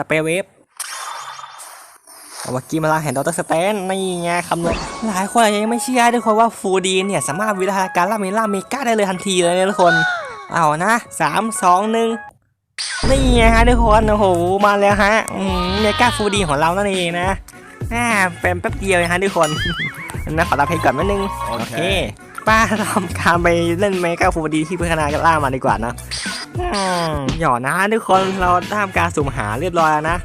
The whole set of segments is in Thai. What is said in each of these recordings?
สเปรย์เวฟเอาวากีมาลาแห่งดรสเตนนี่ไงคำนวณหลายคนอาจจะยังไม่เชื่อทุกคนว่าฟูดีเนี่ย สามารถวิทยาการล่าเมล่าเมกาได้เลยทันทีเลยนะทุกคน เอานะสามสองหนึ่งนี่ไงฮะทุกคนโอ้โหมาแล้วฮะอืมเมกาฟูดีของเรานั่นเองนะอ่าเป็นแป๊บเดียวนะฮะทุกคนนะขอรับเพลงก่อนนิดนึงโอเคป้าทำการไปเล่นเมกาฟูดีที่พัฒนากันล่ามาดีกว่านะอืม หย่อนะทุกคนเราทำการสุ่มหาเรียบร้อยแล้วนะ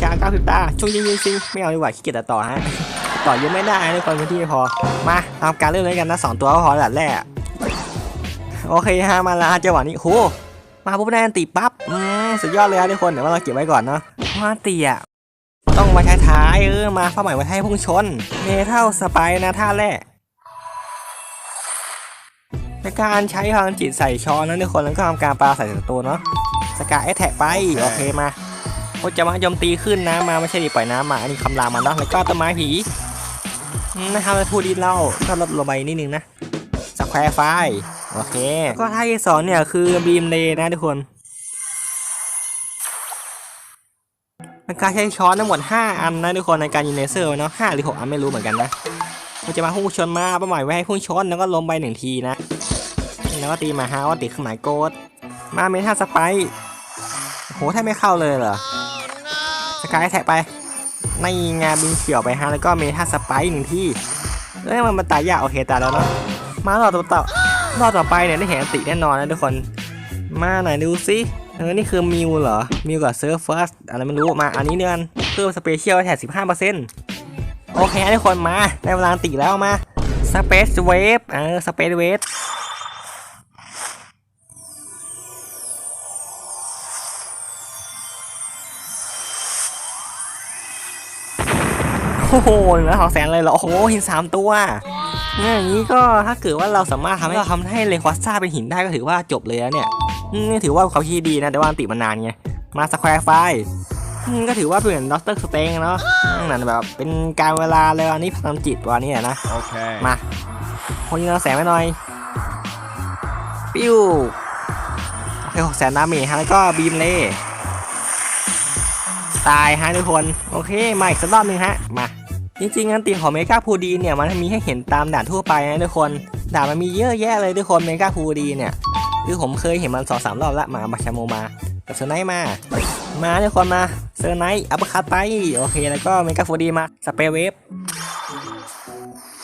ชาเก้าพิบตาช่วงยิงยิงซิงไม่เอาดีกว่าขี้เกียจต่อฮะต่อเยอะไม่ได้ทุกคนพื้นที่ไม่พอมาทำการเล่นเลยกันนะสองตัวก็พอแหละแรกโอเคฮะมาแล้วฮะจังหวะนี้โหมาปุ๊บได้อันติปั๊บอืมสุดยอดเลยฮะทุกคนเดี๋ยวเราเก็บไว้ก่อนเนาะว่าติอะต้องมาใช้ท้ายเออมาเป้าหมายไว้ให้พุ่งชนเมทัลสไปนะท่าแรก ในการใช้พลังจิตใส่ช้อนนั้นทุกคนแล้วก็ทำการปาใส่ศัตรูเนาะสกายแอทแทกไปโอเคมาโอ้จะมาโจมตีขึ้นนะมาไม่ใช่ดีปล่อยน้ำมาอันนี้คำรามมันเนาะแล้วก็ต้นไม้ผีอืมนะครับแล้วพูดดีเล่าก็ลดลงไปนิดนึงนะสแควร์ไฟโอเค ก็ท่าที่สองเนี่ยคือบีมเลนะทุกคนเป็นการใช้ช้อนทั้งหมด 5 อันนะทุกคนในการยิงเลเซอร์เนาะ5หรือ 6 อันไม่รู้เหมือนกันนะมันจะมาพุ่งชนมาเป้าหมายไว้ให้พุ่งชนแล้วก็ล้มไปหนึ่งทีนะ แล้วก็ตีมาฮาวติดเครื่องหมายโกดมาเมทัลสไปโหแทบไม่เข้าเลยเหรอสกายแท็กไปในงานบินเขียวไปฮะแล้วก็เมทัลสไปหนึ่งที่เอ้ยมันมันตายยากโอเคตายแล้วเนาะมารอบต่อต่อรอบต่อไปเนี่ยได้เห็นอติแน่นอนนะทุกคนมาไหนดูซิเออนี่คือมิวเหรอมิวกับเซิร์ฟเฟิร์สอะไรไม่รู้มาอันนี้เนือนเพิ่มสเปเชียลแท็กสิบห้าเปอร์เซ็นต์โอเคทุกคนมาได้เวลาติแล้วมาสเปซเวฟเออสเปซเวฟ โอ้โหหนึ่งล้านสองแสนเลยเหรอ โอ้โห หินสามตัวเนี่ยอย่างนี้ก็ถ้าเกิดว่าเราสามารถทำให้เราทำให้เลควอสซ่าเป็นหินได้ก็ถือว่าจบเลยนะเนี่ยอืมนี่ถือว่าเขาคิดดีนะ แต่ว่าอันติมันนานไง มาสแควร์ไฟก็ถือว่าเป็นด็อกเตอร์สเตงเนาะอืมนั่นแบบเป็นการเวลาเลยอันนี้พลังจิตวันนี้นะ Okay. มาคนยิงเราแสงไปหน่อย ปิ้วโอเคหกแสนดาเมจฮะแล้วก็บีมเล่ ตายฮะทุกคน โอเค มาอีกสักรอบหนึ่งฮะ มา จริงๆอันติของเมกาพูดีเนี่ยมันมีให้เห็นตามด่านทั่วไปนะทุกคน ด่านมันมีเยอะแยะเลยทุกคนเมกาพูดีเนี่ย คือผมเคยเห็นมันสองสามรอบละมาบัชาโมมากับเซอร์ไนท์มา มาทุกคนมาเซอร์ไนท์อัปคัตไปโอเค แล้วก็เมกาพูดีมาสเปรเวฟ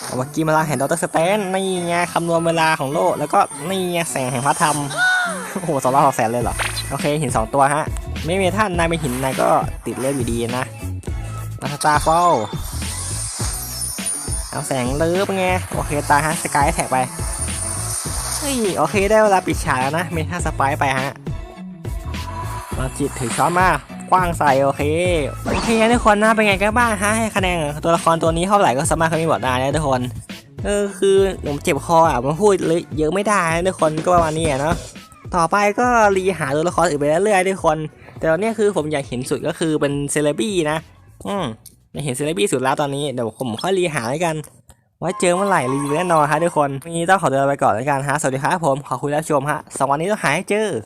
เอวากีมาลาแห่งดรสเตนนี่ไงคำนวณเวลาของโลก แล้วก็นี่ไงแสงแห่งพระธรรม โอ้โหสองร้อยสองแสนเลยเหรอ โอเคหินสองตัวฮะ ไม่มีท่านนายเป็นหินนายก็ติดเลือดอยู่ดีนะมาสตาร์ฟอลเอาแสงเลิฟไงโอเคตายฮะสกายแท็กไปเฮ้ยโอเคได้เวลาปิดฉากแล้วนะเมทัลสปร์ไปฮะมาจิตถือช้อนมากว้างใส่โอเคโอเคทุกคนนะเป็นไงกันบ้างฮะให้คะแนนตัวละครตัวนี้เท่าไหร่ก็สามารถคอมเมนต์บอกได้นะทุกคนเออคือผมเจ็บคออะมันพูดเลยเยอะไม่ได้นะทุกคนก็ประมาณนี้เนาะ ต่อไปก็รีหาตัวละครอื่นไปเรื่อยๆทุกคน แต่ตอนนี้คือผมอยากเห็นสุดก็คือเป็นเซเลบี้นะ อืมอยากเห็นเซเลบี้สุดแล้วตอนนี้เดี๋ยวผมค่อยรีหาแล้วกันไว้เจอเมื่อไหร่รีวิวแน่นอนฮะทุกคนวันนี้ต้องขอตัวไปก่อนแล้วกันฮะ สวัสดีครับผม ขอคุณแล้วชมฮะสองวันนี้ต้องหาให้เจอ